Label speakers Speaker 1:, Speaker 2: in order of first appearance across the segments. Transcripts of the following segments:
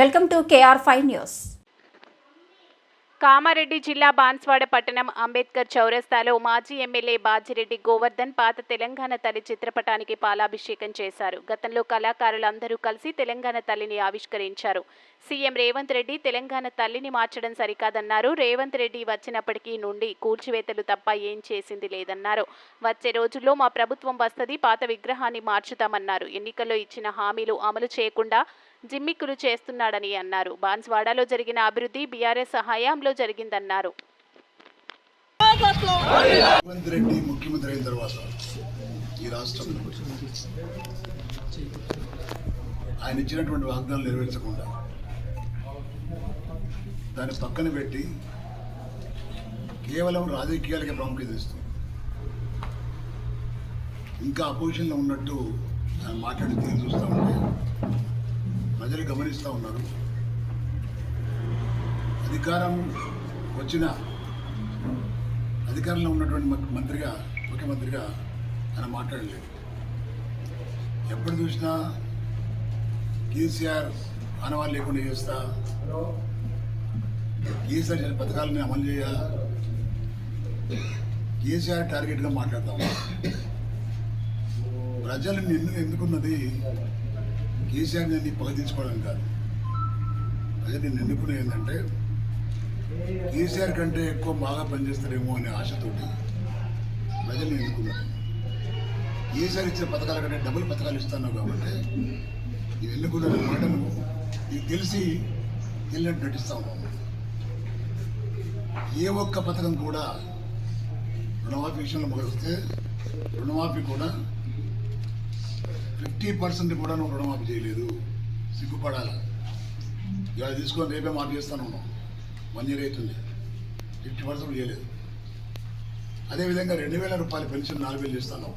Speaker 1: Welcome to K R five news.
Speaker 2: Kamareddy జిల్లా బాన్స్వాడ పట్టణం అంబేద్కర్ చౌరస్తాలో మాజీ ఎమ్మెల్యే బాజిరెడ్డి గోవర్ధన్ పాత తెలంగాణ తల్లి చిత్రపటానికి పాలాభిషేకం చేశారు. గతంలో కళాకారులందరూ కలిసి తెలంగాణ తల్లిని ఆవిష్కరించారు. సీఎం రేవంత్ రెడ్డి తెలంగాణ తల్లిని మార్చడం సరికాదన్నారు. రేవంత్ రెడ్డి వచ్చినప్పటికీ నుండి కూల్చివేతలు తప్ప ఏం చేసింది లేదన్నారు. వచ్చే రోజుల్లో మా ప్రభుత్వం వస్తది పాత విగ్రహాన్ని మార్చుతామన్నారు. ఎన్నికల్లో ఇచ్చిన హామీలు అమలు చేయకుండా జిమ్మిక్కులు చేస్తున్నాడని అన్నారు. బాన్స్వాడలో జరిగిన అభివృద్ధి బీఆర్ఎస్ హయాంలో జరిగిందన్నారు.
Speaker 3: రెడ్డి ముఖ్యమంత్రి అయిన తర్వాత ఈ రాష్ట్రంలో ఆయన ఇచ్చినటువంటి వాగ్దానాలు నెరవేర్చకుండా దాన్ని పక్కన పెట్టి కేవలం రాజకీయాలకే ప్రాముఖ్యత ఇస్తుంది. ఇంకా అపోజిషన్లో ఉన్నట్టు ఆయన మాట్లాడి తీరు చూస్తూ ఉంటే ప్రజలు గమనిస్తూ ఉన్నారు. అధికారం వచ్చిన అధికారంలో ఉన్నటువంటి మంత్రిగా ముఖ్యమంత్రిగా ఆయన మాట్లాడలేదు. ఎప్పుడు చూసినా కేసీఆర్ ఆనవాళ్ళు లేకుండా చేస్తా కేసీఆర్ చేసిన పథకాలను అమలు చేయ కేసీఆర్ టార్గెట్గా మాట్లాడతాం ప్రజలు నిన్ను ఎందుకున్నది? కేసీఆర్ నేను పగ తీసుకోవడం కాదు. ప్రజలు నేను ఎన్నుకునే ఏంటంటే కేసీఆర్ కంటే ఎక్కువ బాగా పనిచేస్తారేమో అనే ఆశతోటి ప్రజలు ఎన్నుకున్నాను కేసీఆర్ ఇచ్చిన పథకాల కంటే డబుల్ పథకాలు ఇస్తున్నావు కాబట్టి నేను ఎన్నుకున్న మాటను నీకు తెలిసి వెళ్ళినట్టు నటిస్తాము ఏ ఒక్క పథకం కూడా రుణమాఫీ విషయంలో మొదలొస్తే రుణమాఫీ కూడా ఫిఫ్టీ పర్సెంట్ కూడా నువ్వు రుణమాఫీ చేయలేదు. సిగ్గుపడాలా? ఇవాళ తీసుకొని రేపే మాఫీ చేస్తాను ఉన్నాం వన్ ఇయర్ అవుతుంది. ఫిఫ్టీ పర్సెంట్ చేయలేదు. అదేవిధంగా రెండు వేల రూపాయల పెన్షన్ నాలుగు వేలు చేస్తాను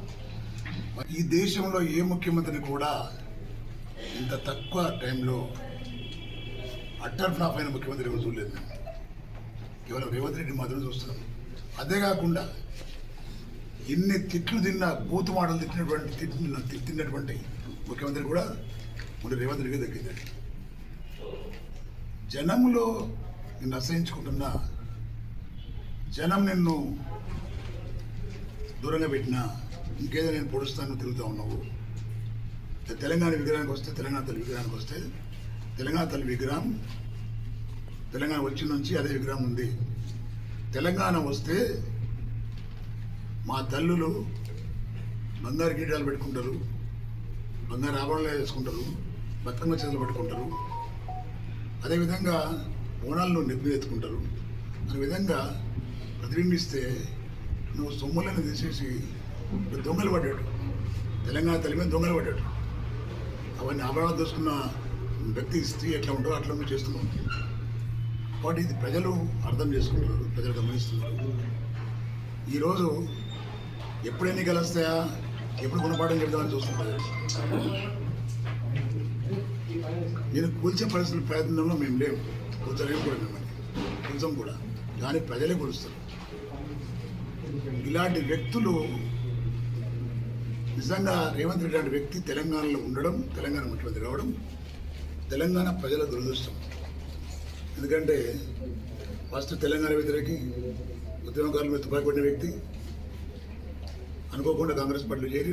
Speaker 3: ఈ దేశంలో ఏ ముఖ్యమంత్రిని కూడా ఇంత తక్కువ టైంలో అట్టర్ ఫ్లాప్ అయిన ముఖ్యమంత్రి ఎవరు చూడలేదు మేము కేవలం రేవంత్ రెడ్డి మాత్రం చూస్తున్నాం అదే కాకుండా ఎన్ని తిట్లు తిన్నా బూతు మాటలు తిట్టినటువంటి తిట్టిన తిట్టినటువంటి ముఖ్యమంత్రి కూడా మన రేవంత్ రెడ్డి దక్కిందండి. జనంలో నిన్ను అసహించుకుంటున్నా జనం నిన్ను దూరంగా పెట్టినా ఇంకేదో నేను పొడుస్తాను తిరుగుతూ ఉన్నావు. తెలంగాణ విగ్రహానికి వస్తే తెలంగాణ తల్లి విగ్రహానికి వస్తే తెలంగాణ తల్లి విగ్రహం తెలంగాణ వచ్చిన నుంచి అదే విగ్రహం ఉంది. తెలంగాణ వస్తే మా తల్లులు బంగారు గీటాలు పెట్టుకుంటారు బంగారు ఆభరణాలు వేసుకుంటారు బతుకమ్మ చేతులు పెట్టుకుంటారు. అదేవిధంగా బోనాలను నిప్పు ఎత్తుకుంటారు. అనే విధంగా ప్రతిబింబిస్తే నువ్వు సొమ్ములను తీసేసి దొంగలు పడ్డాడు. తెలంగాణ తల్లి మీద దొంగలు పడ్డాడు. అవన్నీ ఆభరణాలు దోసుకున్న వ్యక్తి స్త్రీ ఎట్లా ఉంటారో అట్లా మేము చేస్తున్నాం కాబట్టి ఇది ప్రజలు అర్థం చేసుకుంటారు ప్రజలు గమనిస్తున్నారు. ఈరోజు ఎప్పుడు ఎన్నికలు వస్తాయా ఎప్పుడు గుణపాఠం చెప్తామని చూస్తున్నారు నేను కూల్చే పరిస్థితుల ప్రయత్నంలో మేము లేవు కూర్చోలేము కూడా మిమ్మల్ని కొంచెం కూడా. కానీ ప్రజలే కొలుస్తారు ఇలాంటి వ్యక్తులు నిజంగా రేవంత్ రెడ్డి లాంటి వ్యక్తి తెలంగాణలో ఉండడం తెలంగాణ ముఖ్యమంత్రి కావడం తెలంగాణ ప్రజల దురదృష్టం. ఎందుకంటే ఫస్ట్ తెలంగాణ వ్యతిరేకి ఉద్యమకారుల మీద తుపాకి వ్యక్తి అనుకోకుండా కాంగ్రెస్ పార్టీలో చేరి